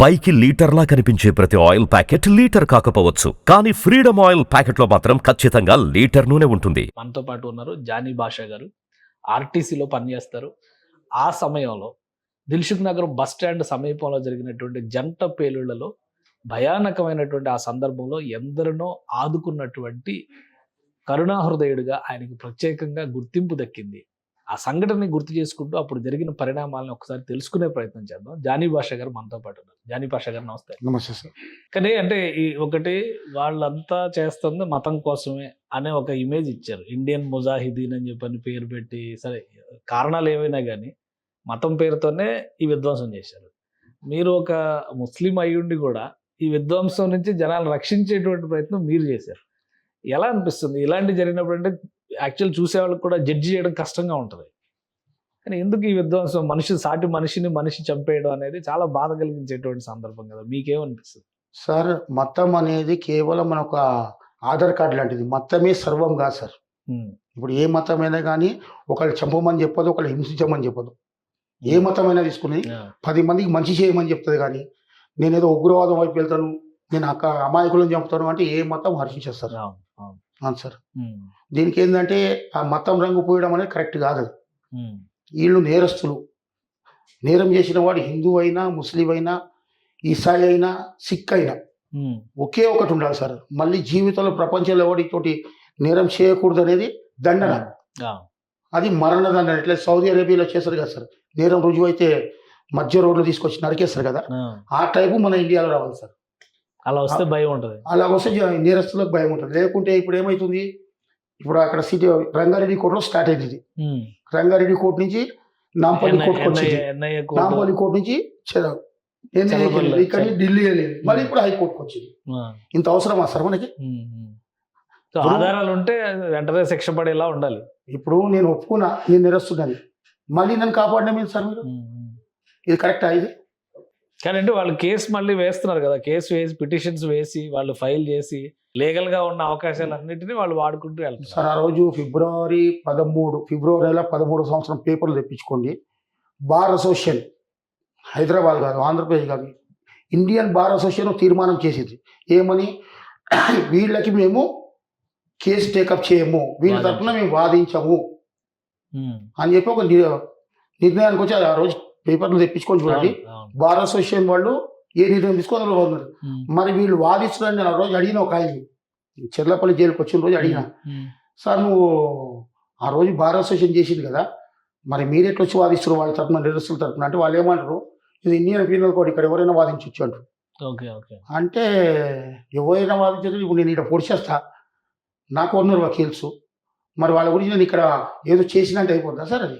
పైకి లీటర్లా కనిపించే ప్రతి ఆయిల్ ప్యాకెట్ లీటర్ కాకపోవచ్చు. కానీ ఫ్రీడమ్ ఆయిల్ ప్యాకెట్లో మాత్రం ఖచ్చితంగా లీటర్ నూనె ఉంటుంది. మనతో పాటు ఉన్నారు జానీ బాషా గారు. ఆర్టీసీలో పనిచేస్తారు. ఆ సమయంలో దిల్షుక్ నగర్ బస్ స్టాండ్ సమీపంలో జరిగినటువంటి జంట పేలుళ్ళలో భయానకమైనటువంటి ఆ సందర్భంలో ఎందరినో ఆదుకున్నటువంటి కరుణాహృదయుడిగా ఆయనకు ప్రత్యేకంగా గుర్తింపు దక్కింది. ఆ సంఘటనని గుర్తు చేసుకుంటూ అప్పుడు జరిగిన పరిణామాలను ఒకసారి తెలుసుకునే ప్రయత్నం చేద్దాం. జానీ భాషా గారు మనతో పాటు ఉన్నారు. జానీ భాషా గారు నమస్తే. నమస్తే సార్. కానీ అంటే ఈ ఒకటి వాళ్ళంతా చేస్తుంది మతం కోసమే అనే ఒక ఇమేజ్ ఇచ్చారు. ఇండియన్ ముజాహిదీన్ అని చెప్పని పేరు పెట్టి సరే కారణాలు ఏమైనా కానీ మతం పేరుతోనే ఈ విధ్వంసం చేశారు. మీరు ఒక ముస్లిం అయ్యుండి కూడా ఈ విధ్వంసం నుంచి జనాలు రక్షించేటువంటి ప్రయత్నం మీరు చేశారు. ఎలా అనిపిస్తుంది? ఇలాంటి జరిగినప్పుడు అంటే యాక్చువల్ చూసే వాళ్ళకి కూడా జడ్జి చేయడం కష్టంగా ఉంటుంది. కానీ ఎందుకు ఈ విధ్వంసం? మనిషి సాటి మనిషిని మనిషి చంపేయడం అనేది చాలా బాధ కలిగించేటువంటి సందర్భం కదా. మీకేమనిపిస్తుంది? సార్ మతం అనేది కేవలం మన ఒక ఆధార్ కార్డు లాంటిది. మతమే సర్వం కాదు సార్. ఇప్పుడు ఏ మతమైనా కానీ ఒకళ్ళు చంపమని చెప్పదు ఒకళ్ళు హింసించమని చెప్పదు. ఏ మతమైనా తీసుకుని పది మందికి మంచి చేయమని చెప్తుంది కానీ నేను ఏదో ఉగ్రవాదం వైపు వెళ్తాను నేను అక్క అమాయకులను చంపుతాను అంటే ఏ మతం హర్షించదు సార్ అవును, అవును. అవును సార్ ఉమ్, దీనికి ఏంటంటే ఆ మతం రంగు పోయడం అనేది కరెక్ట్ కాదు వీళ్ళు నేరస్తులు. నేరం చేసిన వాడు హిందూ అయినా ముస్లిం అయినా ఈసాయి అయినా సిక్ అయినా ఒకే ఒకటి ఉండాలి సార్. మళ్ళీ జీవితంలో ప్రపంచంలో ఎవరితోటి నేరం చేయకూడదు అనేది దండన. అది మరణ దండన. ఇట్లా సౌదీ అరేబియాలో చేస్తారు కదా సార్. నేరం రుజువు అయితే మధ్య రోడ్లు తీసుకొచ్చి నరికేస్తారు కదా. ఆ టైపు మన ఇండియాలో రావాలి సార్. అలా వస్తే భయం ఉంటది. అలా వస్తే నేరస్తులకు భయం ఉంటుంది. లేకుంటే ఇప్పుడు ఏమవుతుంది ఇప్పుడు అక్కడ సిటీ రంగారెడ్డి కోర్టులో స్టార్ట్ అయింది. రంగారెడ్డి కోర్టు నుంచి నాంపల్లి కోర్టుకు వచ్చింది. నాంపల్లి కోర్టు నుంచి. ఇక్కడ ఢిల్లీ వెళ్ళింది. మళ్ళీ ఇప్పుడు హైకోర్టుకు వచ్చింది. ఇంత అవసరమా సార్ మనకి? ఆధారాలు ఉంటే వెంటనే శిక్ష పడేలా ఉండాలి. ఇప్పుడు నేను ఒప్పుకున్నా నేను నిరస్తున్నాను మళ్ళీ నన్ను కాపాడిన మీరు సార్ మీరు. ఇది కరెక్టా ఇది? కానీ అంటే వాళ్ళు కేసు మళ్ళీ వేస్తున్నారు కదా కేసు వేసి పిటిషన్స్ వేసి వాళ్ళు ఫైల్ చేసి లీగల్గా ఉన్న అవకాశాలు అన్నిటిని వాళ్ళు వాడుకుంటూ వెళ్తారు సార్ ఆ రోజు ఫిబ్రవరి పదమూడు ఫిబ్రవరి నెల పదమూడు సంవత్సరం పేపర్లు తెప్పించుకోండి. బార్ అసోసియేషన్ హైదరాబాద్ కాదు ఆంధ్రప్రదేశ్ కాదు ఇండియన్ బార్ అసోసియేషన్ తీర్మానం చేసింది. ఏమని? వీళ్ళకి మేము కేసు టేకప్ చేయము వీళ్ళ తరఫున మేము వాదించము అని చెప్పి ఒక నిర్ణయానికి వచ్చి ఆ రోజు పేపర్లు తెప్పించుకొని చూడండి. బార్ అసోసియేషన్ వాళ్ళు ఏ నిర్ణయం తీసుకొని అందులో ఉన్నారు మరి. వీళ్ళు వాదిస్తున్నారని నేను ఆ రోజు అడిగిన ఒక ఆయన. చెర్లపల్లి జైలుకి వచ్చిన రోజు అడిగిన. సార్ నువ్వు ఆ రోజు బార్ అసోసియేషన్ చేసింది కదా. మరి మీరు ఎట్లా వచ్చి వాదిస్తున్నారు వాళ్ళ తరపున నిరస్తుల తరపున? అంటే వాళ్ళు ఏమంటారు? ఇది ఇండియన్ పీనల్ కోడ్? ఇక్కడ ఎవరైనా వాదించవచ్చు అంటారు. అంటే ఎవరైనా వాదించదు ఇప్పుడు నేను ఇక్కడ పొడిచేస్తా నాకు ఉన్నారు వకీల్స్. మరి వాళ్ళ గురించి నేను ఇక్కడ ఏదో చేసినట్టు అయిపోతుందా సార్ అది?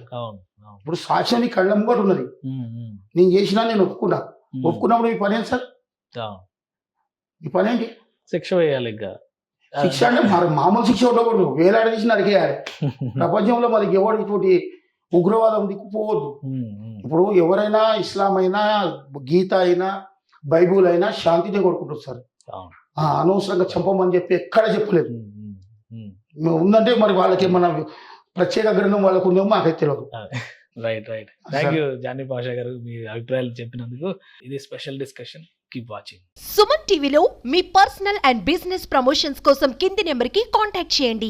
ఇప్పుడు సాక్ష్యం నీ కళ్ళ ముంగట ఉన్నది. నేను చేసినా నేను ఒప్పుకున్నా. ఒప్పుకున్నప్పుడు మీ పని ఏంటి సార్. మీ పని ఏంటి? శిక్ష వేయాలి శిక్ష అంటే మామూలు శిక్ష ఉండకూడదు వేలాడదీసి నరికేయాలి ప్రపంచంలో మనకి ఎవరికి తోటి ఉగ్రవాదం దిక్కుపోవద్దు. ఇప్పుడు ఎవరైనా ఇస్లాం అయినా గీత అయినా బైబుల్ అయినా శాంతిని కోరుకుంటారు సార్. అనవసరంగా చంపమని చెప్పి ఎక్కడ చెప్పలేదు. ఉందంటే మరి వాళ్ళకి మన ప్రత్యేక గ్రంథం వాళ్ళకు ఉందేమో మాకైతే తెలియదు right right thank you Johnny Pasha గారు మీ అభిప్రాయాలు చెప్పినందుకు. ఇది special discussion keep watching Suman టీవీలో మీ పర్సనల్ అండ్ బిజినెస్ ప్రమోషన్స్ కోసం కింది నెంబర్కి కాంటాక్ట్ చేయండి.